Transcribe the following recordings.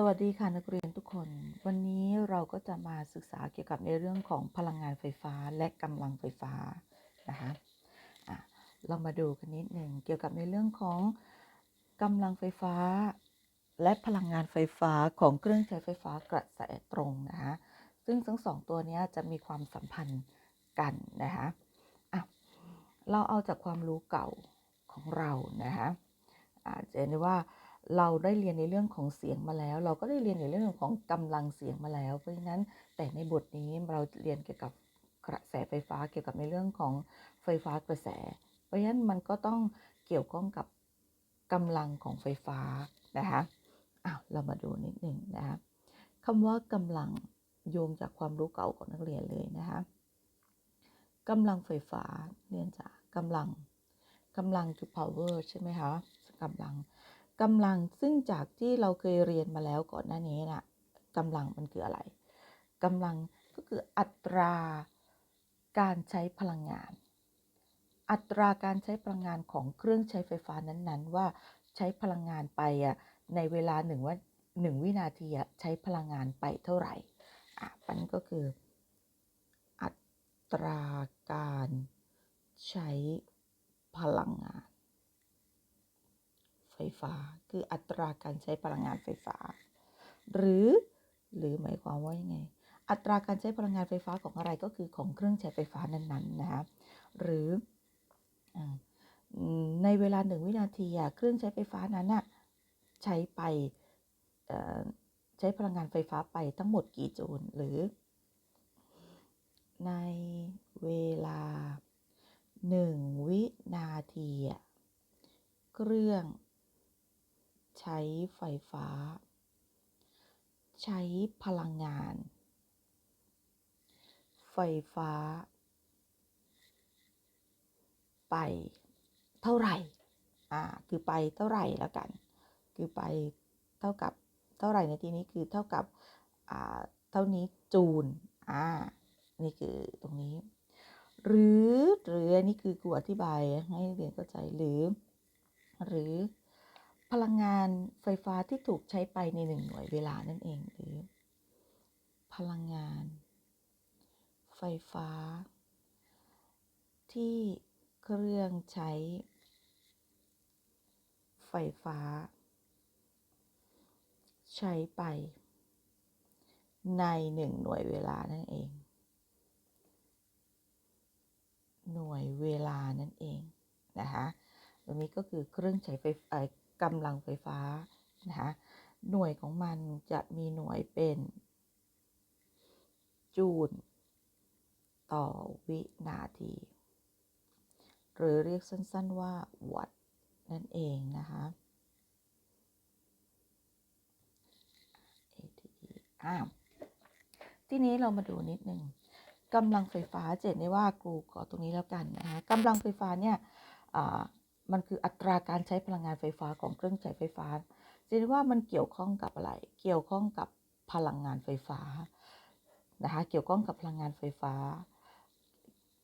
สวัสดีค่ะนักเรียนทุกคน วันนี้เราก็จะมาศึกษาเกี่ยวกับในเรื่องของพลังงานไฟฟ้าและกำลังไฟฟ้านะคะอะเรามาดูกันนิดหนึ่งเกี่ยวกับในเรื่องของกำลังไฟฟ้า และพลังงานไฟฟ้าของเครื่องใช้ไฟฟ้ากระแสตรงนะคะซึ่งทั้งสองตัวนี้จะมีความสัมพันธ์กันนะคะอะเราเอาจากความรู้เก่าของเรานะคะอะจะเห็นได้ว่า เราได้เรียนในเรื่องของเสียงมาแล้ว เราก็ได้เรียนในเรื่องของกำลังเสียงมาแล้ว เพราะฉะนั้นแต่ในบทนี้เราเรียนเกี่ยวกับกระแสไฟฟ้าเกี่ยวกับในเรื่องของไฟฟ้ากระแส เพราะฉะนั้นมันก็ต้องเกี่ยวข้องกับกำลังของไฟฟ้านะคะอ้าวเรามาดูนิดหนึ่งนะคะคำว่ากำลังโยงจากความรู้เก่าของนักเรียนเลยนะคะกำลังไฟฟ้าเรียนจากกำลังกำลัง to power ใช่ไหมคะกำลัง กำลังซึ่งจากที่เราเคยเรียนมาแล้วก่อนหน้านี้นะกำลังมันคืออะไรกำลังก็คืออัตราการใช้พลังงาน อัตราการใช้พลังงานของเครื่องใช้ไฟฟ้านั้นๆ ว่าใช้พลังงานไปอะในเวลาหนึ่งว่าหนึ่งวินาทีอะใช้พลังงานไปเท่าไหร่อะมันก็คือ อัตราการใช้พลังงาน ไฟฟ้า คืออัตราการใช้พลังงานไฟฟ้า หรือ หรือหมายความว่ายังไง อัตราการใช้พลังงานไฟฟ้าของอะไรก็คือของเครื่องใช้ไฟฟ้านั้นๆนะคะหรือในเวลาหนึ่งวินาทีอะเครื่องใช้ไฟฟ้านั้นอะใช้ไปใช้พลังงานไฟฟ้าไปทั้งหมดกี่จูลหรือ ในเวลาหนึ่งวินาทีอะเครื่อง ใช้ไฟฟ้า ใช้พลังงาน ไฟฟ้า ไปเท่าไหร่ อ่า คือไปเท่าไหร่แล้วกัน คือไปเท่ากับเท่าไหร่ในที่นี้คือเท่ากับ อ่า เท่านี้จูลอ่า นี่คือตรงนี้ หรือ หรือ อันนี้คือกูอธิบายให้เรียนเข้าใจ หรือ หรือ พลังงานไฟฟ้าที่ถูกใช้ไปในหนึ่งหน่วยเวลานั่นเองหรือ พลังงาน ไฟฟ้า ที่เครื่องใช้ ไฟฟ้า ใช้ไป ในหนึ่งหน่วยเวลานั่นเอง หน่วยเวลานั่นเองนะคะตรงนี้ก็คือเครื่องใช้ไฟ กำลังไฟฟ้านะคะหน่วยของมันจะมีหน่วยเป็น จูลต่อวินาที หรือเรียกสั้นๆว่าวัตนั่นเองนะคะอ้าวทีนี้เรามาดูนิดนึงกำลังไฟฟ้าเจ็ดได้ว่าครูขอตรงนี้แล้วกันนะคะกำลังไฟฟ้าเนี่ย มันคืออัตราการใช้พลังงานไฟฟ้าของเครื่องใช้ไฟฟ้าจะได้ว่ามันเกี่ยวข้องกับอะไร เกี่ยวข้องกับพลังงานไฟฟ้านะคะ เกี่ยวข้องกับพลังงานไฟฟ้า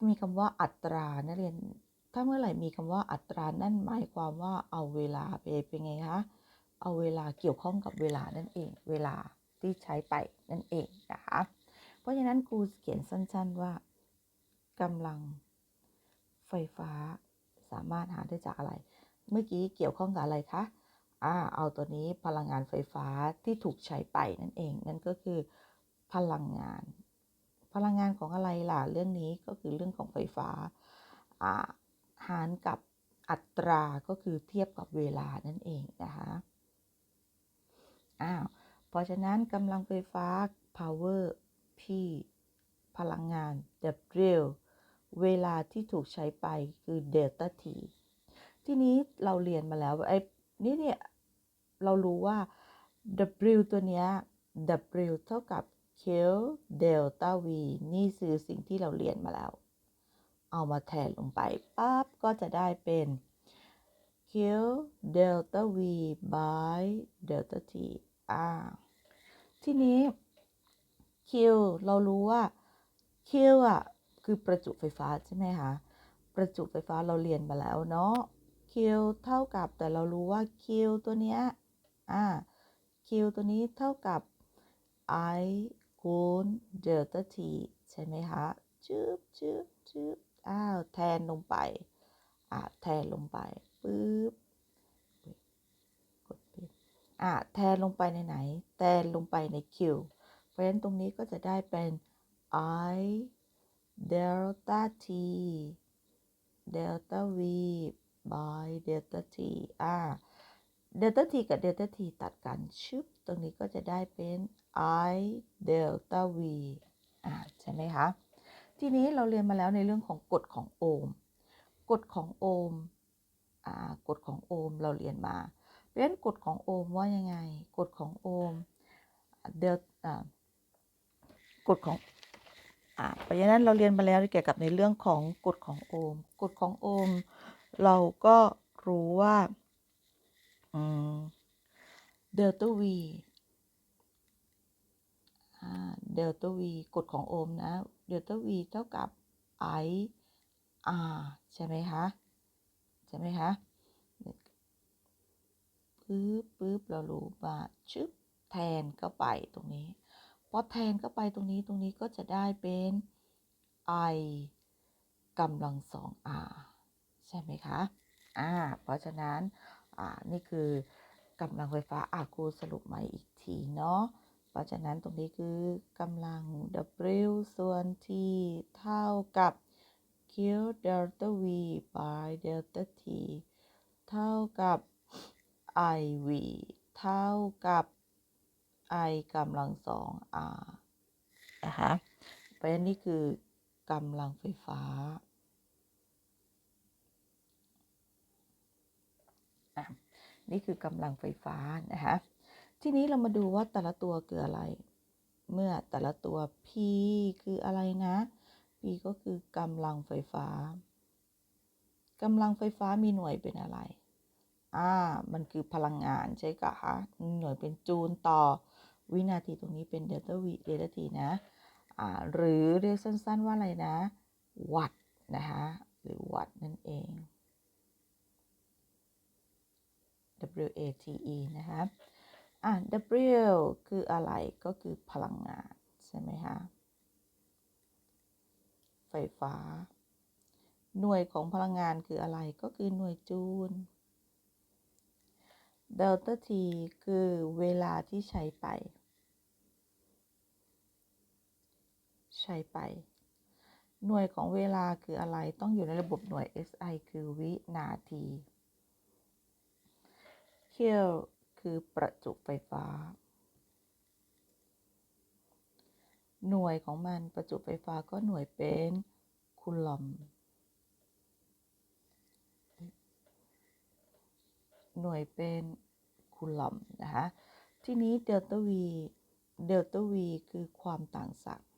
มีคำว่าอัตรานักเรียน ถ้าเมื่อไหร่มีคำว่าอัตรานั่นหมายความว่าเอาเวลาไปเป็นไงคะ เอาเวลาเกี่ยวข้องกับเวลานั่นเอง เวลาที่ใช้ไปนั่นเองนะคะ เพราะฉะนั้นครูเขียนสั้น ๆว่ากำลังไฟฟ้า สามารถหาได้จากอะไร เมื่อกี้เกี่ยวข้องกับอะไรคะอ่าเอาตัวนี้พลังงานไฟฟ้าที่ถูกใช้ไปนั่นเอง นั่นก็คือพลังงาน พลังงานของอะไรล่ะ เรื่องนี้ก็คือเรื่องของไฟฟ้าอ่าหารกับอัตราก็คือเทียบกับเวลานั่นเองนะคะอ้าวเพราะฉะนั้นกำลังไฟฟ้า power P พลังงาน W เวลาที่ถูกใช้ไปคือเดลต้าทีทีนี้เราเรียนมาแล้วไอ้นี่เนี่ยเรารู้ว่า W ตัวเนี้ย W เท่ากับ Q เดลต้า V นี่คือสิ่งที่เราเรียนมาแล้ว เอามาแทนลงไปปั๊บก็จะได้เป็น Q เดลต้า V by เดลต้า T อ่าทีนี้ Q เรารู้ว่า Q อะ คือประจุไฟฟ้าใช่ไหมคะประจุไฟฟ้าเราเรียนมาแล้วเนาะ Q เท่ากับแต่เรารู้ว่า Q ตัวเนี้ยอ่า Q ตัวนี้เท่ากับ I คูณ delta T ใช่ไหมคะจึ๊บจึ๊บจึ๊บอ้าวแทนลงไปอ่าแทนลงไปปึ๊บกดปิดอ่าแทนลงไปในไหน แทนลงไปใน Q เพราะฉะนั้นตรงนี้ก็จะได้เป็น I delta T delta V by delta T อ่า delta T กับ delta T ตัดกันชึบตรงนี้ก็จะได้เป็น I delta V อ่าใช่ไหมคะ ทีนี้เราเรียนมาแล้วในเรื่องของกฎของโอห์ม กฎของโอห์ม อ่า กฎของโอห์มเราเรียนมาเพราะฉะนั้นกฎของโอห์มว่ายังไง กฎของโอห์ม เดลอ่ากฎของ อ่าเพราะฉะนั้นเราเรียนมาแล้วเกี่ยวกับในเรื่องของกฎของโอห์มกฎของโอห์มเราก็รู้ว่าอืมเดลต้า V อ่าเดลต้า V กฎของโอห์มนะเดลต้า V เท่ากับ I R ใช่ไหมคะใช่ไหมคะปึ๊บปึ๊บเรารู้ว่าชึบแทนเข้าไปตรงนี้ พอแทนเข้าไปตรงนี้ตรงนี้ก็จะได้เป็น I กำลังสอง R ใช่ไหมคะอ่าเพราะฉะนั้นอ่านี่คือกำลังไฟฟ้าอาครูสรุปใหม่อีกทีเนาะเพราะฉะนั้นตรงนี้คือกำลัง W ส่วน T เท่ากับ Q delta V by delta T เท่ากับ IV เท่ากับ I กำลังสอง R นะคะเพราะฉะนั้นนี่คือกำลังไฟฟ้าอ่นี่คือกำลังไฟฟ้านะคะทีนี้เรามาดูว่าแต่ละตัวคืออะไร เมื่อแต่ละตัว P คืออะไรนะ P ก็คือกำลังไฟฟ้ากำลังไฟฟ้ามีหน่วยเป็นอะไร อ่า มันคือพลังงานใช่กะคะ หน่วยเป็นจูลต่อ วินาทีตรงนี้เป็นเดลต้าวีเดลต้าทีนะหรือเรียกสั้นๆว่าอะไรนะ วัตต์นะคะหรือวัตต์นั่นเอง W A T E นะคะอะ W คืออะไรก็คือพลังงานใช่ไหมคะไฟฟ้า หน่วยของพลังงานคืออะไรก็คือหน่วยจูล เดลต้า T คือเวลาที่ใช้ไป ใช้ไป หน่วยของเวลาคืออะไรต้องอยู่ในระบบหน่วย SI คือวินาทีเคียวคือประจุไฟฟ้า หน่วยของมันประจุไฟฟ้าก็หน่วยเป็นคูลอมหน่วยเป็น คูลอมนะคะทีนี้เดลต้า V เดลต้า V คือความต่างศักย์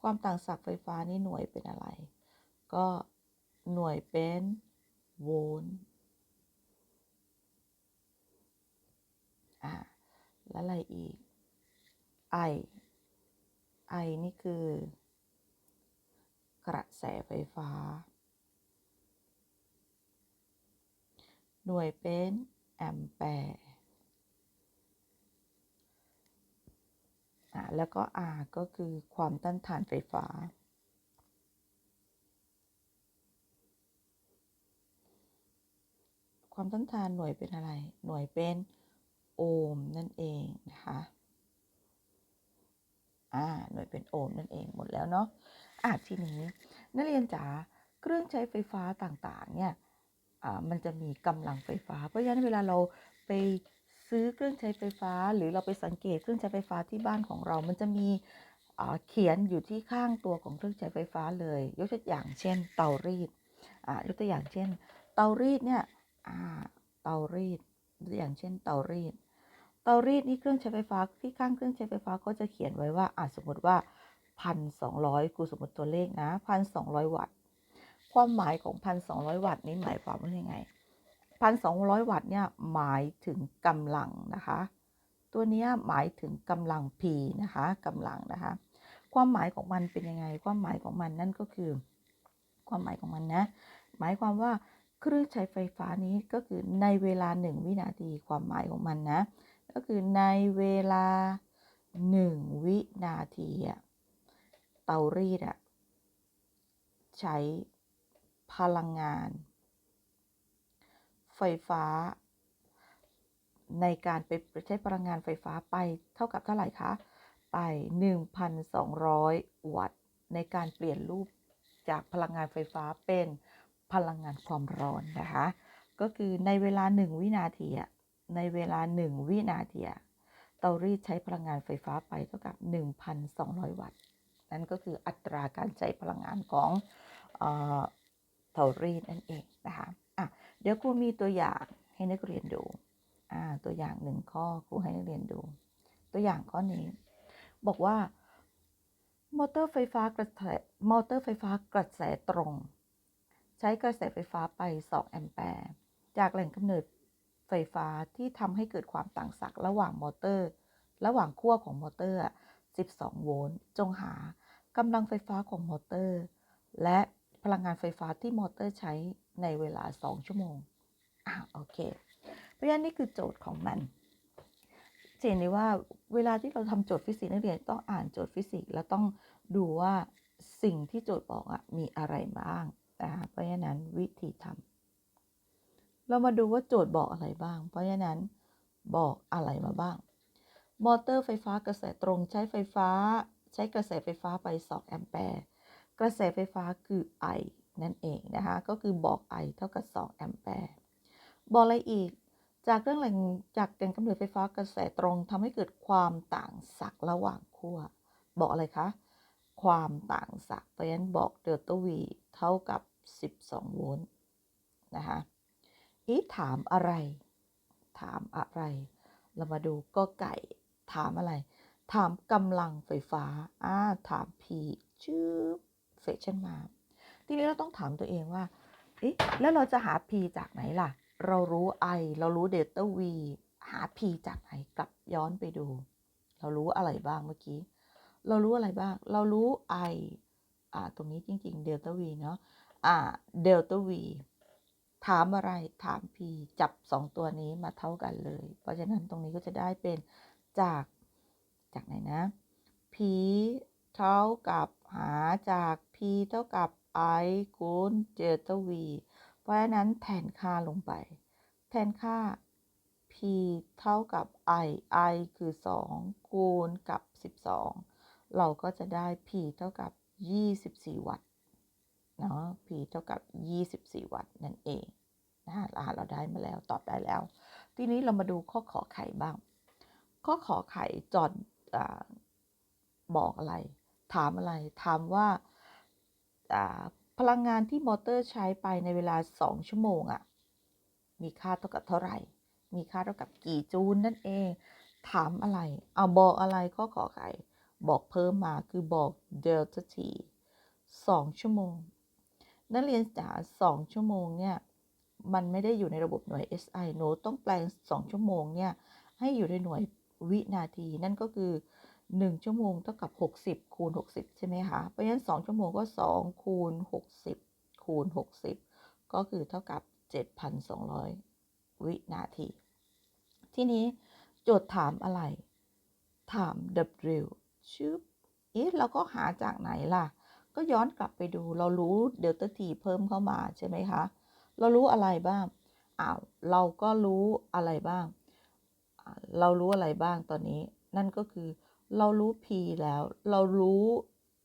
ความต่างศักย์ไฟฟ้านี่หน่วยเป็นอะไร ก็หน่วยเป็นโวลต์อ่าแล้วอะไรอีก I I นี่คือกระแสไฟฟ้า หน่วยเป็นแอมแปร์อ่าแล้วก็ R ก็คือความต้านทานไฟฟ้า ความต้านทานหน่วยเป็นอะไร หน่วยเป็นโอห์มนั่นเองนะคะอ่าหน่วยเป็นโอห์มนั่นเองหมดแล้วเนาะอะทีนี้นักเรียนจ๋าเครื่องใช้ไฟฟ้าต่างๆเนี่ย มันจะมีกำลังไฟฟ้า เพราะฉะนั้นเวลาเราไปซื้อเครื่องใช้ไฟฟ้า หรือเราไปสังเกตเครื่องใช้ไฟฟ้าที่บ้านของเรา มันจะมีเขียนอยู่ที่ข้างตัวของเครื่องใช้ไฟฟ้าเลย ยกตัวอย่างเช่น เตารีดอ่ายกตัวอย่างเช่น เตารีดเนี่ยอ่าเตารีดยกตัวอย่างเช่น เตารีด เตารีดนี่เครื่องใช้ไฟฟ้าที่ข้างเครื่องใช้ไฟฟ้าก็จะเขียนไว้ว่าอ่าสมมติว่าพันสองร้อยกูสมมติตัวเลขนะพันสองร้อยวัตต์ ความหมายของพันสองร้อยวัตต์นี้หมายความว่ายังไงพันสองร้อยวัตต์เนี่ยหมายถึงกำลังนะคะ ตัวนี้หมายถึงกำลัง P นะคะกำลังนะคะ ความหมายของมันเป็นยังไง ความหมายของมันนั่นก็คือ ความหมายของมันนะ หมายความว่าเครื่องใช้ไฟฟ้านี้ก็คือในเวลา 1 วินาทีความหมายของมันนะ ก็คือในเวลา 1 วินาทีอะเตารีดอะใช้ พลังงาน ไฟฟ้า ในการไปใช้พลังงานไฟฟ้าไปเท่ากับเท่าไหร่คะ ไป 1,200 วัตต์ ในการเปลี่ยนรูปจากพลังงานไฟฟ้าเป็นพลังงานความร้อนนะคะ ก็คือในเวลา 1 วินาทีในเวลา 1 วินาทีเตารีดใช้พลังงานไฟฟ้าไปเท่ากับ 1,200 วัตต์ นั่นก็คืออัตราการใช้พลังงานของ เอ่อรีดนั่นเองนะคะอะเดี๋ยวครูมีตัวอย่างให้นักเรียนดูอ่าตัวอย่างหนึ่งข้อครูให้นักเรียนดู ตัวอย่างข้อนี้ บอกว่า มอเตอร์ไฟฟ้ากระแสมอเตอร์ไฟฟ้ากระแสตรง ใช้กระแสไฟฟ้าไป 2 แอมแปร์ จากแหล่งกำเนิดไฟฟ้าที่ทำให้เกิดความต่างศักย์ระหว่างมอเตอร์ ระหว่างขั้วของมอเตอร์ 12 โวลต์จงหากำลังไฟฟ้าของมอเตอร์ และ พลังงานไฟฟ้าที่มอเตอร์ใช้ในเวลา 2 ชั่วโมง อ่าโอเค เพราะฉะนั้นนี่คือโจทย์ของมันจเห็นได้ว่าเวลาที่เราทำโจทย์ฟิสิกส์นักเรียนต้องอ่านโจทย์ฟิสิกส์แล้วต้องดูว่าสิ่งที่โจทย์บอกอะมีอะไรบ้างนะคะเพราะฉะนั้นวิธีทำเรามาดูว่าโจทย์บอกอะไรบ้าง เพราะฉะนั้นบอกอะไรมาบ้าง มอเตอร์ไฟฟ้ากระแสตรงใช้ไฟฟ้า ใช้กระแสไฟฟ้าไป 2 แอมแปร์ กระแสไฟฟ้าคือ I นั่นเองนะคะ ก็คือบอก I เท่ากับ 2 แอมแปร์ บอกอะไรอีก จากเรื่องแหล่งจากแหล่งกำเนิดไฟฟ้ากระแสตรงทำให้เกิดความต่างศักย์ระหว่างขั้ว บอกอะไรคะ ความต่างศักย์เพราะฉะนั้นบอกเดลต้า V เท่ากับ 12 โวลต์นะคะอีถามอะไร ถามอะไร เรามาดูก็ไก่ ถามอะไร ถามกำลังไฟฟ้าอ่าถาม P ชื่อ เฟชั่นมาทีนี้เราต้องถามตัวเองว่าเอ๊ะแล้วเราจะหา P จากไหนล่ะ เรารู้ I เรารู้เดลต้า V หา P จากไหนกลับย้อนไปดู เรารู้อะไรบ้างเมื่อกี้ เรารู้อะไรบ้าง เรารู้ I อ่าตรงนี้จริงๆเดลต้า V เนาะอ่าเดลต้า V ถามอะไรถาม P จับ 2 ตัวนี้มาเท่ากันเลย เพราะฉะนั้นตรงนี้ก็จะได้เป็นจากจากไหนนะ P เท่ากับหาจาก เท่ากับ I คูณเดลต้า V เพราะฉะนั้นแทนค่าลงไป แทนค่า P เท่ากับ I I คือ 2 คูณกับ 12 เราก็จะได้ P เท่ากับ 24 วัตต์เนาะ P เท่ากับ 24 วัตต์นั่นเองนะรหัสเราได้มาแล้วตอบได้แล้ว ทีนี้เรามาดูข้อขอไข่บ้าง ข้อขอไข่จอดอบอกอะไร ถามอะไร ถามว่า พลังงานที่มอเตอร์ใช้ไปในเวลา 2 ชั่วโมงอะมีค่าเท่ากับเท่าไหร่ มีค่าเท่ากับกี่จูลนั่นเอง ถามอะไร เอาบอกอะไรข้อขอไข่บอกเพิ่มมาคือบอกเดลต้าที2ชั่วโมง นักเรียนจ๋า2ชั่วโมงเนี่ยมันไม่ได้อยู่ในระบบหน่วย SI โนต้องแปลง 2 ชั่วโมงเนี่ยให้อยู่ในหน่วยวินาที นั่นก็คือ 1 ชั่วโมงเท่ากับ 60 คูณ 60 ใช่ไหมคะ เพราะฉะนั้น 2 ชั่วโมงก็ 2 คูณ 60 คูณ 60 ก็คือเท่ากับ 7,200 วินาที ทีนี้โจทย์ถามอะไร ถาม W ชื่อเอ๊ะเราก็หาจากไหนล่ะ ก็ย้อนกลับไปดู เรารู้เดลต้าทีเพิ่มเข้ามาใช่ไหมคะ เรารู้อะไรบ้าง อ้าว เราก็รู้อะไรบ้าง เรารู้อะไรบ้างตอนนี้ นั่นก็คือ เรารู้ P แล้ว เรารู้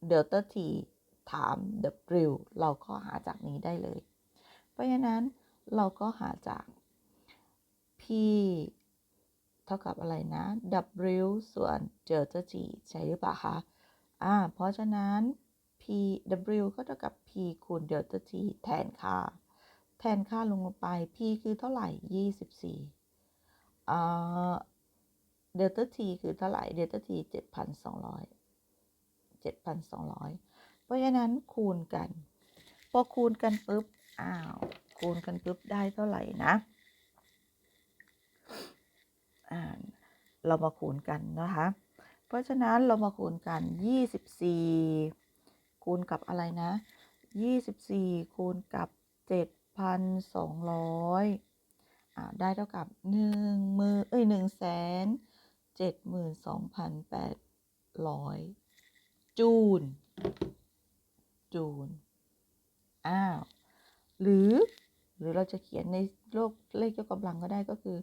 เดลต้าทีถาม W เราก็หาจากนี้ได้เลย เพราะฉะนั้นเราก็หาจาก P เท่ากับอะไรนะ W ส่วนเดลต้า G ใช่หรือเปล่าคะ อ่า เพราะฉะนั้น P W ก็เท่ากับ P คูณเดลต้า T แทนค่า แทนค่าลงไป P คือเท่าไหร่ 24อ่า เดลต้า T คือเท่าไหร่ เดลต้า T 7,200 7,200เจ็ดพันสองร้อยเพราะฉะนั้นคูณกัน พอคูณกันปุ๊บ อ้าว คูณกันปุ๊บได้เท่าไหร่นะอ่าเรามาคูณกันนะคะ เพราะฉะนั้นเรามาคูณกัน 24 คูณกับอะไรนะ 24 คูณกับพันสองร้อยอ่าได้เท่ากับหนึ่งมือเอ้ยหนึ่งแสน เจ็ดหมื่นสองพันแปดร้อยจูลจูลอ้าว หรือ หรือเราจะเขียนในโลกเลขยกกำลังก็ได้ก็คือ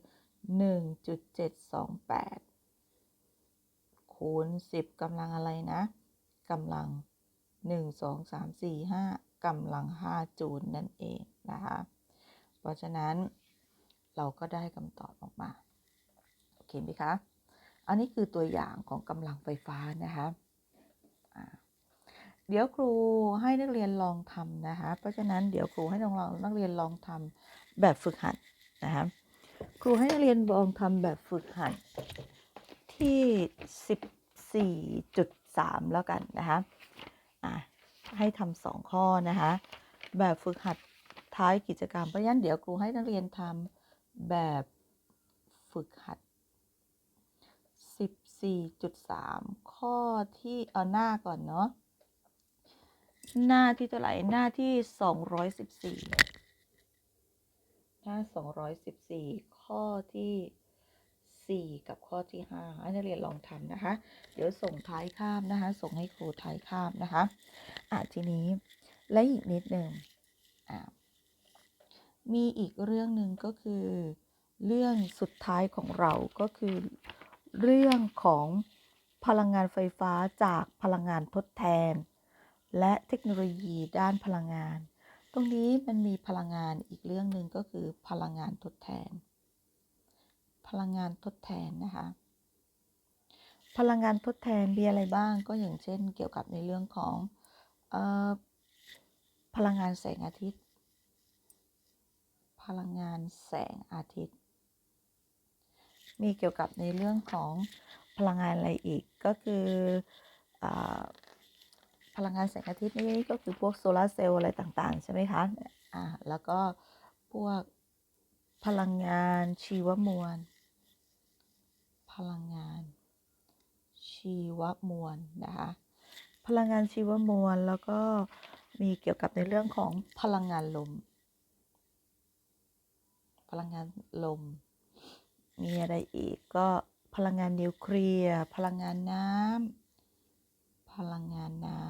1.728คูณ10กำลังอะไรนะกำลัง1 2 3 4 5กำลัง5จูลนั่นเองนะคะ เพราะฉะนั้นเราก็ได้คำตอบออกมา โอเคไหมคะ อันนี้คือตัวอย่างของกำลังไฟฟ้านะคะเดี๋ยวครูให้นักเรียนลองทำนะคะ เพราะฉะนั้นเดี๋ยวครูให้น้องๆนักเรียนลองทำแบบฝึกหัดนะคะครูให้นักเรียนลองทำแบบฝึกหัดที่ 14.3 แล้วกันนะคะอะให้ทำสองข้อนะคะแบบฝึกหัดท้ายกิจกรรมเพราะฉะนั้นเดี๋ยวครูให้นักเรียนทำแบบฝึกหัด 14.3 ข้อที่เอาหน้าก่อนเนาะหน้าที่เท่าไหร่หน้าที่ 214 หน้า 214 ข้อที่ 4 กับข้อที่5ให้นักเรียนลองทำนะคะ เดี๋ยวส่งท้ายข้ามนะคะ ส่งให้ครูท้ายข้ามนะคะอะทีนี้และอีกนิดหนึ่งอะมีอีกเรื่องหนึ่งก็คือ เรื่องสุดท้ายของเราก็คือ เรื่องของพลังงานไฟฟ้าจากพลังงานทดแทน และเทคโนโลยีด้านพลังงาน ตรงนี้มันมีพลังงานอีกเรื่องหนึ่งก็คือพลังงานทดแทน พลังงานทดแทนนะคะ พลังงานทดแทนมีอะไรบ้างก็อย่างเช่น เกี่ยวกับในเรื่องของออพลังงานแสงอาทิตย์ พลังงานแสงอาทิตย์ มีเกี่ยวกับในเรื่องของพลังงานอะไรอีกก็คืออพลังงานแสงอาทิตย์นี่ก็คือพวกโซลาร์เซลล์อะไรต่างๆ ใช่ไหมคะอ่าแล้วก็พวกพลังงานชีวมวล พลังงาน ชีวมวลนะคะ พลังงานชีวมวลแล้วก็มีเกี่ยวกับในเรื่องของพลังงานลม พลังงานลม มีอะไรอีกก็พลังงานนิวเคลียร์พลังงานน้ำพลังงานน้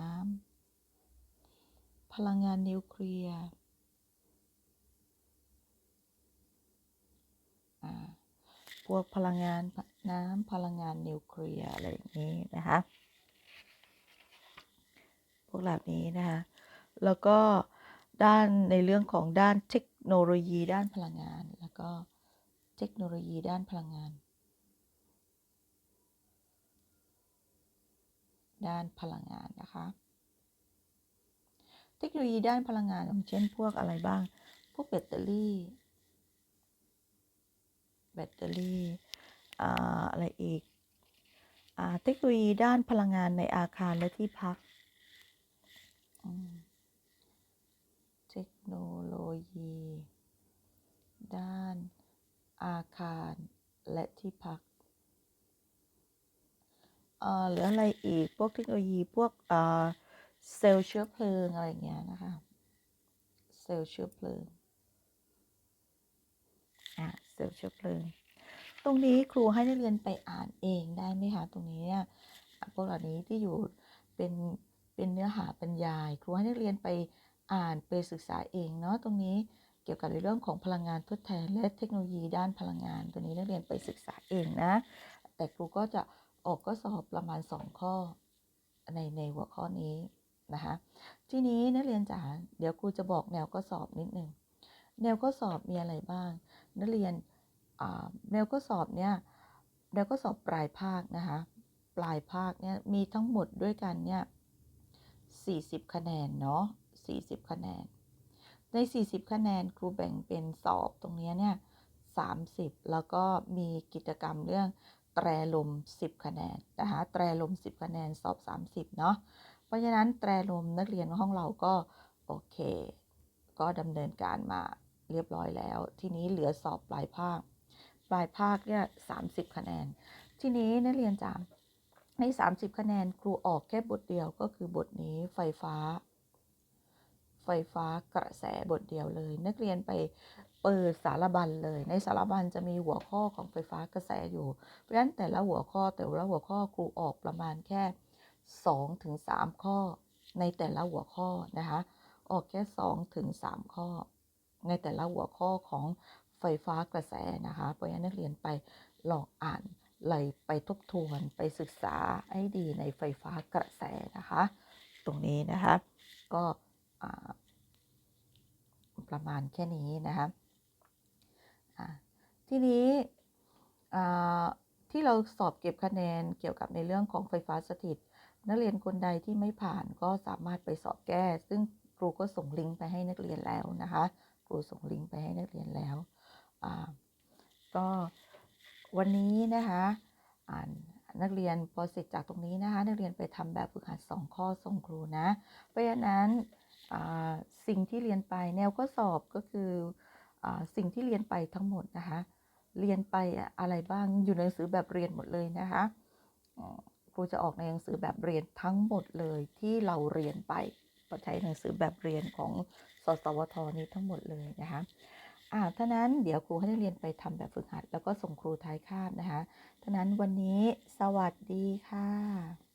ำพลังงานนิวเคลียร์อ่าพวกพลังงานน้ำพลังงานนิวเคลียร์อะไรอย่างนี้นะคะ พวกแบบนี้นะคะ แล้วก็ด้านในเรื่องของด้านเทคโนโลยีด้านพลังงานแล้วก็ เทคโนโลยีด้านพลังงาน ด้านพลังงานนะคะ เทคโนโลยีด้านพลังงานอย่างเช่นพวกอะไรบ้าง พวกแบตเตอรี่ แบตเตอรี่อะไรอีกอเทคโนโลยีด้านพลังงานในอาคารและที่พัก เทคโนโลยี ด้าน อาคารและที่พักเอ่อหรืออะไรอีกพวกเทคโนโลยีพวกเอ่อเซลล์เชื้อเพลิงอะไรเงี้ยนะคะเซลล์เชื้อเพลิงอะเซลล์เชื้อเพลิง ตรงนี้ครูให้นักเรียนไปอ่านเองได้ไหมคะตรงนี้เนี่ยพวกเหล่านี้ที่อยู่เป็นเป็นเนื้อหาบรรยาย ครูให้นักเรียนไปอ่านไปศึกษาเองเนาะตรงนี้ เกี่ยวกับในเรื่องของพลังงานทดแทนและเทคโนโลยีด้านพลังงาน ตัวนี้นักเรียนไปศึกษาเองนะ แต่ครูก็จะออกข้อสอบประมาณ 2 ข้อในในหัวข้อนี้นะคะทีนี้นักเรียนจ๋าเดี๋ยวครูจะบอกแนวข้อสอบนิดนึงแนวข้อสอบมีอะไรบ้าง นักเรียนแนวข้อสอบเนี่ยแนวข้อสอบปลายภาคนะคะปลายภาคเนี่ยมีทั้งหมดด้วยกันเนี่ย40 คะแนนเนาะ40 คะแนน ใน 40 คะแนนครูแบ่งเป็นสอบตรงนี้เนี่ย30 แล้วก็มีกิจกรรมเรื่องแตรลม 10 คะแนนนะคะแตรลม 10 คะแนนสอบ 30 เนาะเพราะฉะนั้นแตรลมนักเรียนห้องเราก็โอเค ก็ดำเนินการมาเรียบร้อยแล้ว ทีนี้เหลือสอบปลายภาค ปลายภาคเนี่ย30คะแนน ทีนี้นักเรียนจ๋าใน 30 คะแนนครูออกแค่บทเดียวก็คือบทนี้ไฟฟ้า ไฟฟ้ากระแสบทเดียวเลย นักเรียนไปเปิดสารบัญเลย ในสารบัญจะมีหัวข้อของไฟฟ้ากระแสอยู่ เพราะฉะนั้นแต่ละหัวข้อแต่ละหัวข้อครูออกประมาณแค่2ถึง3ข้อ ในแต่ละหัวข้อนะคะออกแค่2ถึง3ข้อ ในแต่ละหัวข้อของไฟฟ้ากระแสนะคะเพราะฉะนั้นนักเรียนไปลองอ่านเลยไปทบทวนไปศึกษาให้ดีในไฟฟ้ากระแสนะคะ ตรงนี้นะคะ ก็ ประมาณแค่นี้นะคะทีนี้ที่เราสอบเก็บคะแนนเกี่ยวกับในเรื่องของไฟฟ้าสถิต นักเรียนคนใดที่ไม่ผ่านก็สามารถไปสอบแก้ ซึ่งครูก็ส่งลิงก์ไปให้นักเรียนแล้วนะคะครูส่งลิงก์ไปให้นักเรียนแล้วก็วันนี้นะคะอ่านนักเรียนพอเสร็จจากตรงนี้นะคะ นักเรียนไปทำแบบฝึกหัด 2 ข้อส่งครูนะ เพราะฉะนั้น สิ่งที่เรียนไปแนวข้อสอบก็คืออสิ่งที่เรียนไปทั้งหมดนะคะ เรียนไปอะไรบ้างอยู่ในหนังสือแบบเรียนหมดเลยนะคะครูจะออกในหนังสือแบบเรียนทั้งหมดเลยที่เราเรียนไปก็ใช้หนังสือแบบเรียนของสสวทนี้ทั้งหมดเลยนะคะอ่าท่านั้นเดี๋ยวครูให้นักเรียนไปทำแบบฝึกหัด แล้วก็ส่งครูท้ายคาบนะคะท่านั้นวันนี้สวัสดีค่ะ